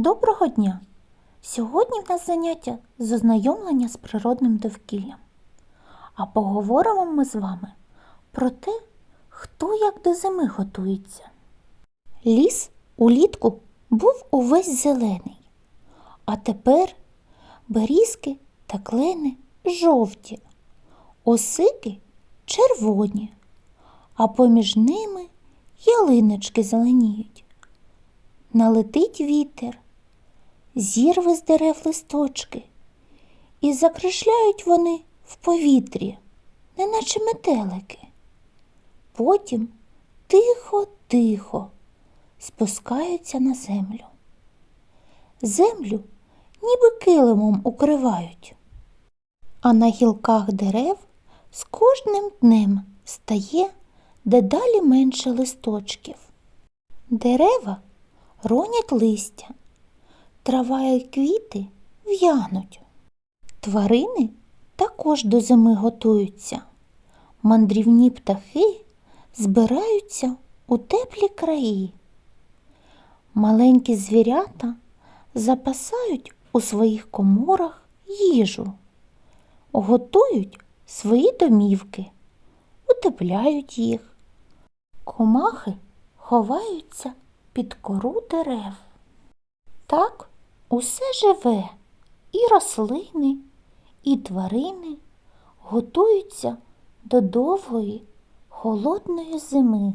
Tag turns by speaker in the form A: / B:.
A: Доброго дня! Сьогодні в нас заняття з ознайомлення з природним довкіллям. А поговоримо ми з вами про те, хто як до зими готується. Ліс улітку був увесь зелений, а тепер берізки та клени жовті, осики червоні, а поміж ними ялиночки зеленіють. Налетить вітер, зірве з дерев листочки, і закришляють вони в повітрі, неначе метелики. Потім тихо-тихо спускаються на землю. Землю ніби килимом укривають, а на гілках дерев з кожним днем стає дедалі менше листочків. Дерева ронять листя, трава і квіти в'януть. Тварини також до зими готуються. Мандрівні птахи збираються у теплі краї. Маленькі звірята запасають у своїх коморах їжу, готують свої домівки, утепляють їх. Комахи ховаються під кору дерев. Так усе живе, і рослини, і тварини готуються до довгої холодної зими.